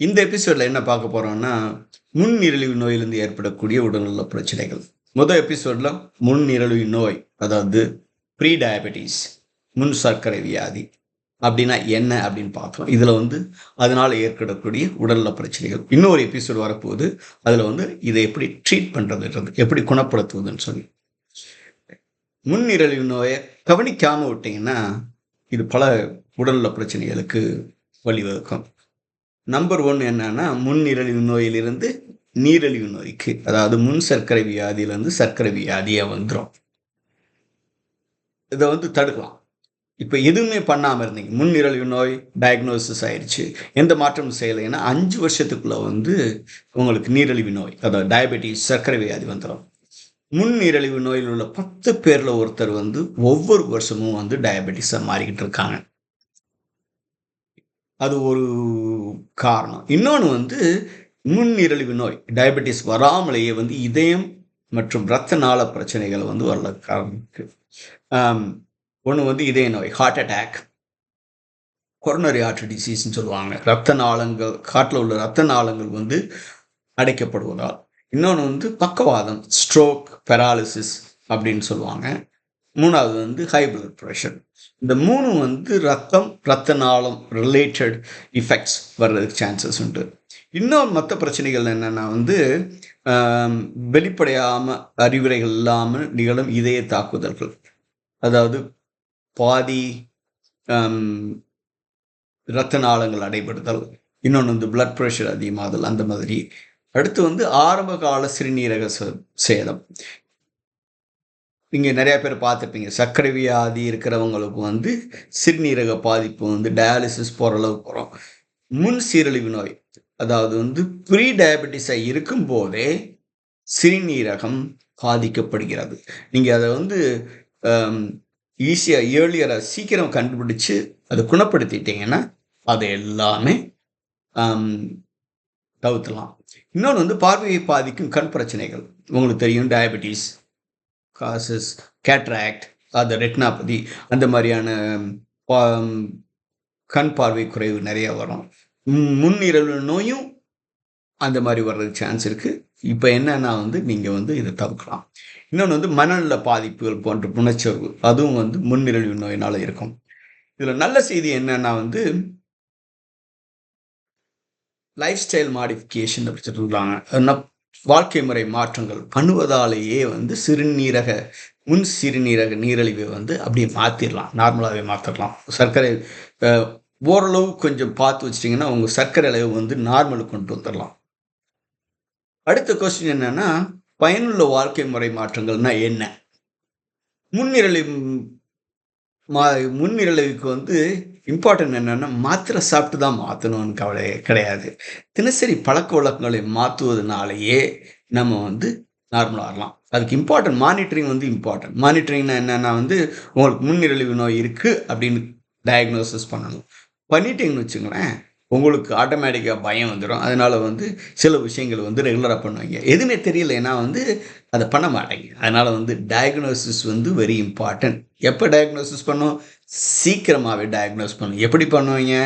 இந்த எபிசோடில் என்ன பார்க்க போகிறோம்னா முன்னிரழிவு நோயிலிருந்து ஏற்படக்கூடிய உடல்நல பிரச்சனைகள். முதல் எபிசோடில் முன்னிரழிவு நோய் அதாவது ப்ரீ டயபெட்டிஸ் முன் சர்க்கரை வியாதி அப்படின்னா என்ன அப்படின்னு பார்த்தோம் இதில் வந்து அதனால் ஏற்படக்கூடிய உடல்நல பிரச்சனைகள். இன்னொரு எபிசோடு வரப்போகுது. அதில் வந்து இதை எப்படி ட்ரீட் பண்ணுறதுன்றது எப்படி குணப்படுத்துவதுன்னு சொல்லி. முன்னிரழிவு நோயை கவனிக்காமல் விட்டிங்கன்னா இது பல உடல்நல பிரச்சனைகளுக்கு வழிவகுக்கும். நம்பர் ஒன் என்னன்னா முன்னிரழிவு நோயிலிருந்து நீரிழிவு நோய்க்கு. அதாவது முன் சர்க்கரை வியாதியிலேருந்து சர்க்கரை வியாதியாக வந்துடும் இதை வந்து தடுக்கலாம். இப்போ எதுவுமே பண்ணாமல் இருந்தீங்க. முன்னிரழிவு நோய் டயக்னோசிஸ் ஆயிடுச்சு எந்த மாற்றமும் செய்யலைன்னா அஞ்சு வருஷத்துக்குள்ளே வந்து உங்களுக்கு நீரிழிவு நோய் அதாவது டயபெட்டிஸ் சர்க்கரை வியாதி வந்துடும் முன் நோயில் உள்ள பத்து பேரில் ஒருத்தர் வந்து ஒவ்வொரு வருஷமும் வந்து டயபெட்டிஸாக மாறிக்கிட்டு இருக்காங்க. அது ஒரு காரணம். இன்னொன்று வந்து முன்னிரழிவு நோய் டயபெட்டிஸ் வராமலேயே வந்து இதயம் மற்றும் இரத்த நாள பிரச்சனைகள் வந்து வரல காரணம் ஒன்று வந்து இதய நோய் ஹார்ட் அட்டாக் கொரோனரி ஹார்ட் டிசீஸ்ன்னு சொல்லுவாங்க. ரத்த நாளங்கள் காட்டில் உள்ள ரத்த நாளங்கள் வந்து அடைக்கப்படுவதால். இன்னொன்று வந்து பக்கவாதம் ஸ்ட்ரோக் பெராலிசிஸ் அப்படின்னு சொல்லுவாங்க. மூணாவது வந்து ஹை பிளட் ப்ரெஷர் இந்த மூணு வந்து ரத்தம் ரத்த நாளம் ரிலேட்டட் இஃபெக்ட்ஸ் வர்றதுக்கு சான்சஸ் உண்டு. இன்னொரு மற்ற பிரச்சனைகள் என்னென்னா வந்து வெளிப்படையாமல் அறிவுரைகள் இல்லாமல் நிகழும் இதய தாக்குதல்கள். அதாவது பாதி இரத்த நாளங்கள் அடைபடுதல் இன்னொன்று வந்து பிளட் ப்ரெஷர் அதிகமாதல் அந்த மாதிரி. அடுத்து வந்து ஆரம்ப கால சிறுநீரக சேதம். நீங்கள் நிறையா பேர் பார்த்துருப்பீங்க. சர்க்கரை வியாதி இருக்கிறவங்களுக்கு வந்து சிறுநீரக பாதிப்பு வந்து டயாலிசிஸ் போகிற அளவுக்கு போகிறோம் முன் சீரழிவு நோய் அதாவது வந்து ப்ரீ டயபெட்டிஸாக இருக்கும்போதே சிறுநீரகம் பாதிக்கப்படுகிறது. நீங்கள் அதை வந்து ஈஸியாக ஏர்லியராக சீக்கிரம் கண்டுபிடிச்சு அதை குணப்படுத்திட்டீங்கன்னா அதை எல்லாமே தவிர்த்தலாம் இன்னொன்று வந்து பார்வையை பாதிக்கும் கண் பிரச்சனைகள். உங்களுக்கு தெரியும் டயபெட்டிஸ் காசஸ் கேட்ராக்ட் அது ரெட்னாபதி அந்த மாதிரியான கண் பார்வை குறைவு நிறைய வரும். முன்னிரவு நோயும் அந்த மாதிரி வர்றதுக்கு சான்ஸ் இருக்குது இப்போ என்னன்னா வந்து நீங்கள் வந்து இதை தவிர்க்கலாம். இன்னொன்று வந்து மனநல பாதிப்புகள் போன்ற புணர்ச்சர்வு அதுவும் வந்து முன்னிரழிவு நோயினால் இருக்கும். இதில் நல்ல செய்தி என்னன்னா வந்து லைஃப் ஸ்டைல் மாடிஃபிகேஷன் அப்படி சொல்லிருக்காங்க வாழ்க்கை முறை மாற்றங்கள் பண்ணுவதாலேயே வந்து சிறுநீரக முன் சிறுநீரக நீரழிவை வந்து அப்படியே மாற்றிடலாம் நார்மலாகவே மாற்றிடலாம் சர்க்கரை ஓரளவு கொஞ்சம் பார்த்து வச்சிட்டிங்கன்னா உங்கள் சர்க்கரை அளவு வந்து நார்மலுக்கு கொண்டு வந்துடலாம் அடுத்த கொஸ்டின் என்னென்னா பயனுள்ள வாழ்க்கை முறை மாற்றங்கள்னா என்ன? முன்னிரழிவு மா முன்னிரழிவுக்கு வந்து இம்பார்ட்டன்ட் என்னென்னா மாத்திரை சாப்பிட்டு தான் மாற்றணும்னு கவலை கிடையாது. தினசரி பழக்க வழக்கங்களை மாற்றுவதனாலேயே நம்ம வந்து நார்மலாக வரலாம். அதுக்கு இம்பார்ட்டன்ட் மானிட்டரிங் வந்து இம்பார்ட்டன்ட் மானிட்டரிங்னா என்னென்னா வந்து உங்களுக்கு முன்னிரழிவு நோய் இருக்குது அப்படின்னு டயக்னோசிஸ் பண்ணணும். பண்ணிட்டீங்கன்னு வச்சுங்களேன் உங்களுக்கு ஆட்டோமேட்டிக்காக பயம் வந்துடும் அதனால் வந்து சில விஷயங்கள் வந்து ரெகுலராக பண்ணுவீங்க. எதுவுமே தெரியலைன்னா வந்து அதை பண்ண மாட்டேங்க. அதனால் வந்து டயக்னோசிஸ் வந்து வெரி இம்பார்ட்டன்ட் எப்போ டயக்னோசிஸ் பண்ணோம்? சீக்கிரமாகவே டயக்னோஸ் பண்ணும் எப்படி பண்ணுவீங்க?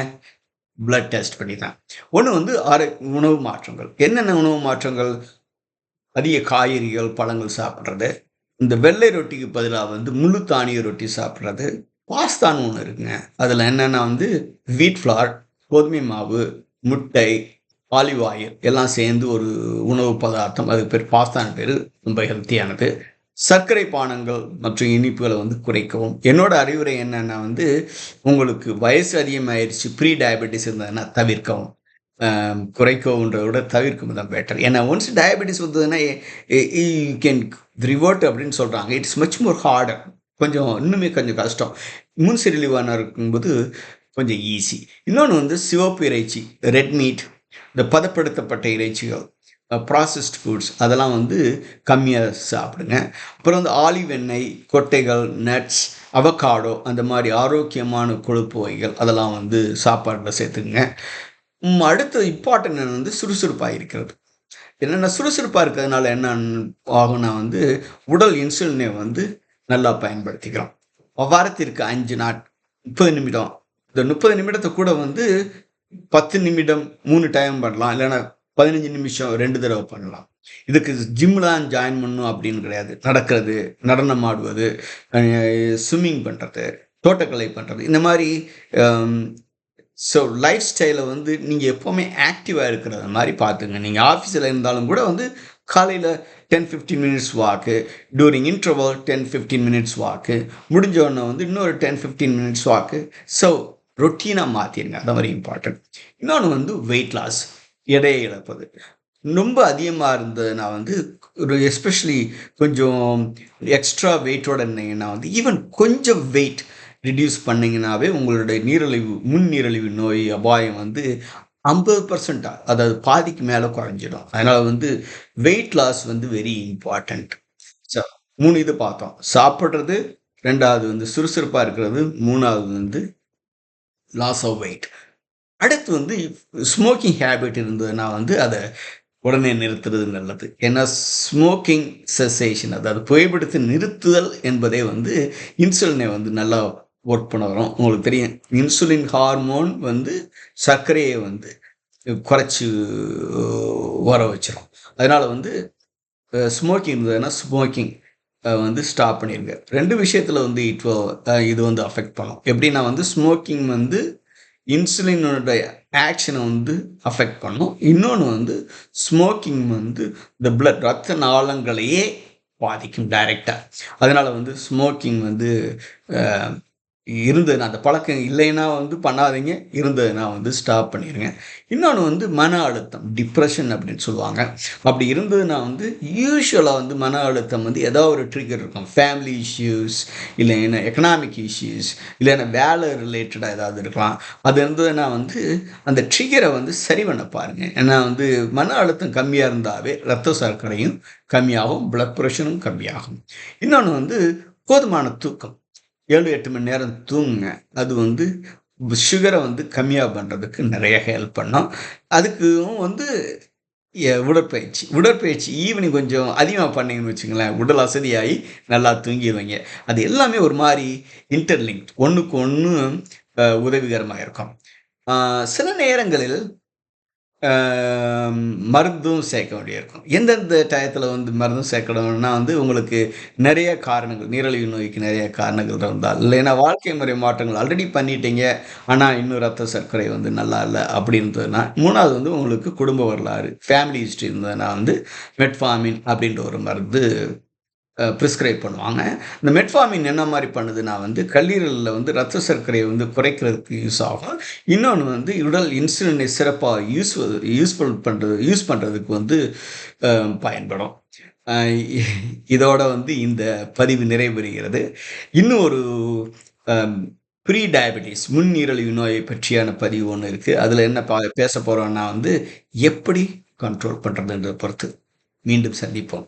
பிளட் டெஸ்ட் பண்ணி தான் ஒன்று வந்து ஆரோ உணவு மாற்றங்கள். என்னென்ன உணவு மாற்றங்கள்? அதிக காய்கறிகள் பழங்கள் சாப்பிட்றது. இந்த வெள்ளை ரொட்டிக்கு பதிலாக வந்து முழு தானிய ரொட்டி சாப்பிட்றது. பாஸ்தான்னு ஒன்று இருக்குங்க. அதில் என்னென்னா வந்து வீட் ஃப்ளார் கோதுமை மாவு முட்டை ஆலிவ் ஆயில் எல்லாம் சேர்ந்து ஒரு உணவு பதார்த்தம். அதுக்கு பேர் பாஸ்தான் பேர். ரொம்ப ஹெல்த்தியானது சர்க்கரை பானங்கள் மற்றும் இனிப்புகளை வந்து குறைக்கவும். என்னோட அறிவுரை என்னென்னா வந்து உங்களுக்கு வயசு அதிகமாயிருச்சு ப்ரீ டயபெட்டிஸ் இருந்ததுன்னா தவிர்க்கவும். குறைக்கவுன்றத விட தவிர்க்கும் தான் பெட்டர் ஏன்னா ஒன்ஸ் டயபெட்டிஸ் வந்ததுன்னா யூ கேன் ரிவர்ட் அப்படின்னு சொல்கிறாங்க இட்ஸ் மச் மோர் ஹார்டர் கொஞ்சம் இன்னுமே கொஞ்சம் கஷ்டம். இம்யூன்சி ரிலீவான இருக்கும்போது கொஞ்சம் ஈஸி இன்னொன்று வந்து சிவப்பு இறைச்சி ரெட் மீட் இந்த பதப்படுத்தப்பட்ட இறைச்சிகள். ப்ராசஸ்ட் ஃபுட்ஸ் அதெல்லாம் வந்து கம்மியாக சாப்பிடுங்க. அப்புறம் வந்து ஆலிவ் எண்ணெய் கொட்டைகள் நட்ஸ் அவகாடோ அந்த மாதிரி ஆரோக்கியமான கொழுப்பு வகைகள் அதெல்லாம் வந்து சாப்பாட்டில் சேர்த்துக்குங்க. அடுத்த இம்பார்ட்டன்ட் வந்து சுறுசுறுப்பாக இருக்கிறது. என்னென்ன சுறுசுறுப்பாக இருக்கிறதுனால என்ன ஆகும்னா வந்து உடல் இன்சுலினை வந்து நல்லா பயன்படுத்திக்கிறோம் வாரத்திற்கு அஞ்சு நாட் முப்பது நிமிடம். இந்த முப்பது நிமிடத்தை கூட வந்து பத்து நிமிடம் மூணு டைம் பண்ணலாம். இல்லைன்னா பதினஞ்சு நிமிஷம் ரெண்டு தடவை பண்ணலாம். இதுக்கு ஜிம்லாம் ஜாயின் பண்ணும் அப்படின்னு கிடையாது. நடக்கிறது நடனம் ஆடுவது ஸ்விம்மிங் பண்ணுறது தோட்டக்கலை பண்ணுறது இந்த மாதிரி ஸோ லைஃப் ஸ்டைலை வந்து நீங்கள் எப்போவுமே ஆக்டிவாக இருக்கிறது மாதிரி பார்த்துங்க. நீங்கள் ஆஃபீஸில் இருந்தாலும் கூட வந்து காலையில் ten fifteen minutes walk during interval ten fifteen minutes walk முடிஞ்சவொன்னே வந்து இன்னொரு ten fifteen minutes walk so ரொட்டீனாக மாற்றிடுங்க அந்த மாதிரி இம்பார்ட்டன்ட் இன்னொன்று வந்து வெயிட் லாஸ் எடையை இழப்பது ரொம்ப அதிகமாக இருந்ததுன்னா வந்து ஒரு எஸ்பெஷலி கொஞ்சம் எக்ஸ்ட்ரா வெயிட்டோட இருந்தீங்கன்னா வந்து ஈவன் கொஞ்சம் வெயிட் ரிடியூஸ் பண்ணிங்கனாவே உங்களுடைய நீரிழிவு முன் நீரிழிவு நோய் அபாயம் வந்து ஐம்பது பர்சன்டா அதாவது பாதிக்கு மேலே குறைஞ்சிடும். அதனால் வந்து வெயிட் லாஸ் வந்து வெரி இம்பார்ட்டண்ட் ஸோ மூணு இது பார்த்தோம். சாப்பிட்றது ரெண்டாவது வந்து சுறுசுறுப்பாக இருக்கிறது மூணாவது வந்து லாஸ் ஆஃப் வெயிட் அடுத்து வந்து ஸ்மோக்கிங் ஹேபிட் இருந்ததுன்னா வந்து அதை உடனே நிறுத்துறது நல்லது. ஏன்னா ஸ்மோக்கிங் செசேஷன் அதாவது புகைப்பிடித்து நிறுத்துதல் என்பதே வந்து இன்சுலினை வந்து நல்லா ஒர்க் பண்ண வரும். உங்களுக்கு தெரியும் இன்சுலின் ஹார்மோன் வந்து சர்க்கரையை வந்து குறைச்சி வர வச்சிடும் அதனால் வந்து ஸ்மோக்கிங் இருந்ததுன்னா ஸ்மோக்கிங் வந்து ஸ்டாப் பண்ணிடுங்க ரெண்டு விஷயத்தில் வந்து இட் இது வந்து அஃபெக்ட் பண்ணும். எப்படின்னா வந்து ஸ்மோக்கிங் வந்து இன்சுலினோட ஆக்ஷனை வந்து அஃபெக்ட் பண்ணும். இன்னொன்று வந்து ஸ்மோக்கிங் வந்து இந்த பிளட் ரத்த நாளங்களையே பாதிக்கும் டைரெக்டாக அதனால் வந்து ஸ்மோக்கிங் வந்து இருந்ததுன்னா அந்த பழக்கம் இல்லைன்னா வந்து பண்ணாதீங்க இருந்ததுன்னா வந்து ஸ்டாப் பண்ணிடுங்க இன்னொன்று வந்து மன அழுத்தம் டிப்ரெஷன் அப்படின்னு சொல்லுவாங்க. அப்படி இருந்ததுன்னா வந்து யூஸ்வலாக வந்து மன அழுத்தம் வந்து ஏதோ ஒரு ட்ரிகர் இருக்கும். ஃபேமிலி இஷ்யூஸ் இல்லைன்னா எக்கனாமிக் இஷ்யூஸ் இல்லைன்னா வேலை ரிலேட்டடாக ஏதாவது இருக்கலாம். அது இருந்ததுன்னா வந்து அந்த ட்ரிகரை வந்து சரி பண்ண பாருங்கள் ஏன்னா வந்து மன அழுத்தம் கம்மியாக இருந்தாவே ரத்த சர்க்கரையும் கம்மியாகும் பிளட் ப்ரெஷரும் கம்மியாகும். இன்னொன்று வந்து போதுமான தூக்கம். ஏழு எட்டு மணி நேரம் தூங்குங்க. அது வந்து சுகரை வந்து கம்மியாக பண்ணுறதுக்கு நிறைய ஹெல்ப் பண்ணும். அதுக்கும் வந்து உடற்பயிற்சி. உடற்பயிற்சி ஈவினிங் கொஞ்சம் அதிகமாக பண்ணிங்கன்னு வச்சுங்களேன் உடல் அசதியாகி நல்லா தூங்கிடுவீங்க அது எல்லாமே ஒரு மாதிரி இன்டர்லிங்க் ஒன்றுக்கு ஒன்று உதவிகரமாக இருக்கும். சில நேரங்களில் மருந்தும் சேர்க்க வேண்டியிருக்கும். எந்தெந்த டயத்தில் வந்து மருந்தும் சேர்க்கணும்னா வந்து உங்களுக்கு நிறைய காரணங்கள் நீரழிவு நோய்க்கு நிறைய காரணங்கள் இருந்தால் இல்லைன்னா வாழ்க்கை முறை மாற்றங்கள் ஆல்ரெடி பண்ணிட்டீங்க ஆனால் இன்னும் ரத்த சர்க்கரை வந்து நல்லா இல்லை அப்படின்றதுனா மூணாவது வந்து உங்களுக்கு குடும்ப வரலாறு ஃபேமிலி ஹிஸ்ட்ரி இருந்ததுன்னா வந்து மெட்ஃபாமின் அப்படின்ற ஒரு மருந்து ப்ரிஸ்கிரைப் பண்ணுவாங்க. இந்த மெட்ஃபார்மின் என்ன மாதிரி பண்ணுதுன்னா வந்து கல்லீரலில் வந்து ரத்த சர்க்கரையை வந்து குறைக்கிறதுக்கு யூஸ் ஆகும். இன்னொன்று வந்து உடல் இன்சுலினை சிறப்பாக யூஸ் யூஸ்ஃபுல் பண்ணுறது யூஸ் பண்ணுறதுக்கு வந்து பயன்படும். இதோட வந்து இந்த பதிவு நிறைவேறுகிறது. இன்னும் ஒரு ப்ரீ டயபெட்டிஸ் முன்னீரழிவு நோயை பற்றியான பதிவு ஒன்று இருக்குது அதில் என்ன பா பேச போகிறோன்னா வந்து எப்படி கண்ட்ரோல் பண்ணுறதுன்றதை பொறுத்து மீண்டும் சந்திப்போம்.